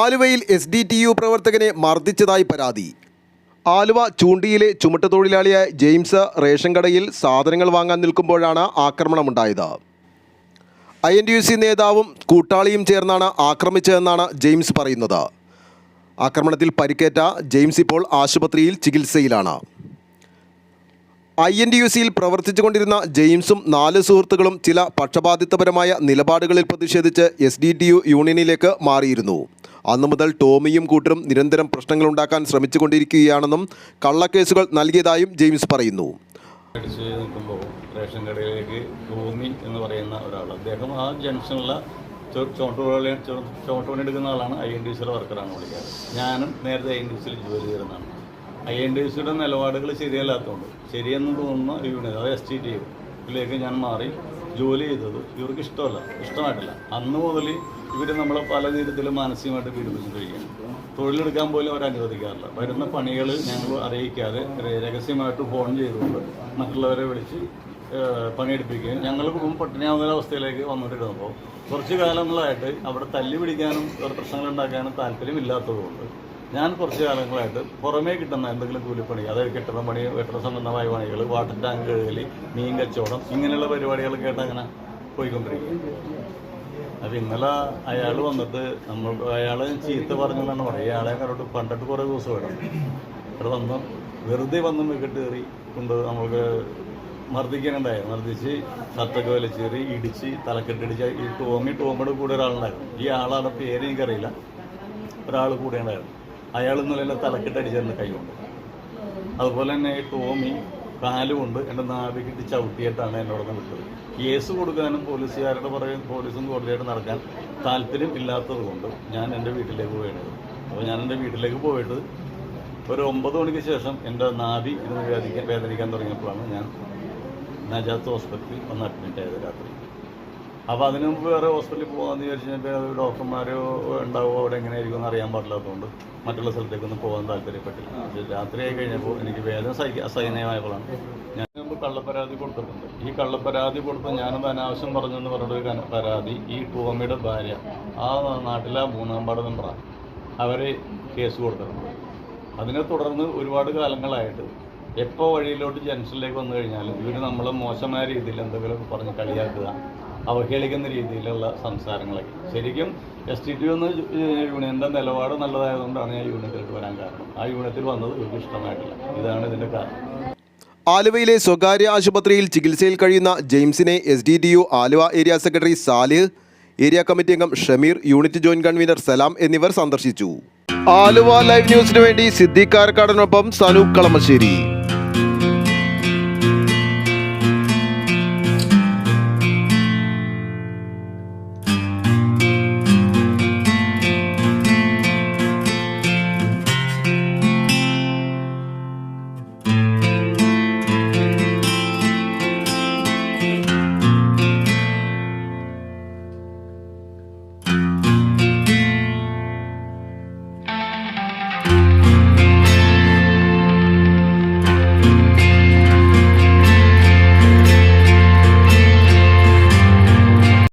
ആലുവയിൽ S D T U പ്രവർത്തകനെ മർദ്ദിച്ചതായി പരാതി. ആലുവ ചൂണ്ടിയിലെ ചുമട്ടുതൊഴിലാളിയായ ജെയിംസ് റേഷൻ കടയിൽ സാധനങ്ങൾ വാങ്ങാൻ നിൽക്കുമ്പോഴാണ് ആക്രമണമുണ്ടായത്. I N T U C നേതാവും കൂട്ടാളിയും ചേർന്നാണ് ആക്രമിച്ചതെന്നാണ് ജെയിംസ് പറയുന്നത്. ആക്രമണത്തിൽ പരിക്കേറ്റ ജെയിംസ് ഇപ്പോൾ ആശുപത്രിയിൽ ചികിത്സയിലാണ്. ഐ എൻ ടി യു സിയിൽ പ്രവർത്തിച്ചുകൊണ്ടിരുന്ന ജെയിംസും നാല് സുഹൃത്തുക്കളും ചില പക്ഷപാതിത്വപരമായ നിലപാടുകളിൽ പ്രതിഷേധിച്ച് എസ് ഡി ടി യു യൂണിയനിലേക്ക് മാറിയിരുന്നു. അന്നു മുതൽ ടോമിയും കൂട്ടരും നിരന്തരം പ്രശ്നങ്ങൾ ഉണ്ടാക്കാൻ ശ്രമിച്ചുകൊണ്ടിരിക്കുകയാണെന്നും കള്ളക്കേസുകൾ നൽകിയതായും ജെയിംസ് പറയുന്നു. അടിച്ച് നിൽക്കുമ്പോൾ റേഷൻ കടയിലേക്ക് ഭൂമി എന്ന് പറയുന്ന ഒരാൾ. അദ്ദേഹം ആ ജംഗ്ഷനിലെ ചോട്ടുപണി ചോട്ടുപണി എടുക്കുന്ന ആളാണ്. ഐ എൻ ഡി സിയുടെ വർക്കറാണ് വിളിക്കാറ് ഞാനും നേരത്തെ ഐ എൻ ഡി സിയിൽ ജോലി ചെയ്യുന്നതാണ് ഐ എൻ ഡി സിയുടെ നിലപാടുകൾ ശരിയല്ലാത്തതുകൊണ്ട് ശരിയെന്ന് തോന്നുന്ന യൂണിയൻ അതായത് എസ് ടി ടി യിലേക്ക് ഞാൻ മാറി ജോലി ചെയ്തത് ഇവർക്ക് ഇഷ്ടമല്ല ഇഷ്ടമായിട്ടില്ല. അന്ന് മുതൽ ഇവർ നമ്മളെ പല രീതിയിലും മാനസികമായിട്ട് പീഡിപ്പിച്ചുകൊണ്ടിരിക്കുകയാണ് തൊഴിലെടുക്കാൻ പോലും അവർ അനുവദിക്കാറില്ല. വരുന്ന പണികൾ ഞങ്ങൾ അറിയിക്കാതെ രഹസ്യമായിട്ട് ഫോൺ ചെയ്തുകൊണ്ട് മറ്റുള്ളവരെ വിളിച്ച് പണിയെടുപ്പിക്കുകയും ഞങ്ങൾ പട്ടിണിയാവുന്ന അവസ്ഥയിലേക്ക് വന്നുകൊണ്ടിരുന്നപ്പോൾ കുറച്ച് കാലങ്ങളായിട്ട് അവിടെ തല്ലി പിടിക്കാനും ഒരു പ്രശ്നങ്ങൾ ഉണ്ടാക്കാനും താല്പര്യമില്ലാത്തതുകൊണ്ട് ഞാൻ കുറച്ച് കാലങ്ങളായിട്ട് പുറമേ കിട്ടുന്ന എന്തെങ്കിലും കൂലിപ്പണി അതായത് കെട്ടിട പണി കെട്ടിട സംബന്ധമായ പണികൾ വാട്ടർ ടാങ്ക് കഴുകൽ മീൻ കച്ചവടം ഇങ്ങനെയുള്ള പരിപാടികളൊക്കെ ആയിട്ട് അങ്ങനെ പോയിക്കൊണ്ടിരിക്കും അപ്പം ഇന്നലെ അയാൾ വന്നിട്ട് നമ്മൾ അയാൾ ചീത്ത പറഞ്ഞു എന്നാണ് പറയുക. അയാളെ കണ്ടോട്ട് പണ്ടിട്ട് കുറേ ദിവസം വേണം ഇവിടെ വന്ന് വെറുതെ വന്ന് മികട്ട് കയറി കൊണ്ട് നമ്മൾക്ക് മർദ്ദിക്കാനുണ്ടായി മർദ്ദിച്ച് ഷർട്ടൊക്കെ വലിച്ചേറി ഇടിച്ച് തലക്കെട്ടിടിച്ച് ഈ ടോമി ടോമിയുടെ കൂടെ ഒരാളുണ്ടായിരുന്നു. ഈ ആളുടെ പേര് എനിക്കറിയില്ല. ഒരാൾ കൂടെ ഉണ്ടായിരുന്നു. അയാൾ ഇന്നലെ തലക്കെട്ടടിച്ചായിരുന്നു കൈ കൊണ്ട്. അതുപോലെ തന്നെ ഈ ടോമി കാലുകൊണ്ട് എന്റെ നാവിക്കിട്ട് ചവിട്ടിയിട്ടാണ് എന്നോട് നിന്ന് വിട്ടത്. കേസ് കൊടുക്കാനും പോലീസുകാരുടെ പുറകെ പോലീസും കോടതിയായിട്ട് നടക്കാൻ താല്പര്യം ഇല്ലാത്തത് കൊണ്ട് ഞാൻ എന്റെ വീട്ടിലേക്ക് പോയത് അപ്പോൾ ഞാൻ എന്റെ വീട്ടിലേക്ക് പോയിട്ട് ഒരു ഒമ്പത് മണിക്ക് ശേഷം എന്റെ നാവി ഇരുന്ന് വേദനിക്കാൻ വേദനിക്കാൻ തുടങ്ങിയപ്പോഴാണ് ഞാൻ നജാത്ത് ഹോസ്പിറ്റലിൽ ഒന്ന് അഡ്മിറ്റ് ആയത് രാത്രി. അപ്പോൾ അതിനു മുമ്പ് വേറെ ഹോസ്പിറ്റലിൽ പോകാമെന്ന് കഴിഞ്ഞാൽ ഡോക്ടർമാരോ ഉണ്ടാവുമോ അവിടെ എങ്ങനെയായിരിക്കും എന്ന് അറിയാൻ പാടില്ലാത്തതുകൊണ്ട് മറ്റുള്ള സ്ഥലത്തേക്കൊന്നും പോകാൻ താല്പര്യപ്പെട്ടില്ല. രാത്രിയായി കഴിഞ്ഞപ്പോൾ എനിക്ക് വേദന സഹിക്ക അസഹനീയമായപ്പോഴാണ് ഞാൻ മുമ്പ് കള്ളപ്പരാതി കൊടുത്തിട്ടുണ്ട്. ഈ കള്ളപ്പരാതി കൊടുത്ത് ഞാനത് അനാവശ്യം പറഞ്ഞെന്ന് പറഞ്ഞൊരു പരാതി ഈ ടോമിയുടെ ഭാര്യ ആ നാട്ടിലെ മൂന്നാം പാട് മെമ്പറാണ്. അവരെ കേസ് കൊടുത്തിട്ടുണ്ട്. അതിനെ തുടർന്ന് ഒരുപാട് കാലങ്ങളായിട്ട് എപ്പോൾ വഴിയിലോട്ട് ജംഗ്ഷനിലേക്ക് വന്നു കഴിഞ്ഞാലും ഇവർ നമ്മളെ മോശമായ രീതിയിൽ എന്തെങ്കിലും പറഞ്ഞ് കളിയാക്കുക അവഹേളിക്കുന്ന രീതിയിലുള്ള സംസാരങ്ങളൊക്കെ. ശരിക്കും എസ് ടി ടി ഒന്ന് യൂണിയന്റെ നിലപാട് നല്ലതായതുകൊണ്ടാണ് ഞാൻ യൂണിറ്റിലേക്ക് വരാൻ കാരണം. ആ യൂണിറ്റിൽ വന്നത് എനിക്ക് ഇഷ്ടമായിട്ടില്ല. ഇതാണ് ഇതിന്റെ കാരണം. ആലുവയിലെ സ്വകാര്യ ആശുപത്രിയിൽ ചികിത്സയിൽ കഴിയുന്ന ജെയിംസിനെ S D D U Aluva area secretary Salih area committee അംഗം Shameer unit joint convener Salam എന്നിവർ സന്ദർശിച്ചു. ആലുവ ലൈവ് ന്യൂസിനു വേണ്ടി സിദ്ദീഖ് കാരക്കാടനൊപ്പം സനൂപ് കളമശ്ശേരി.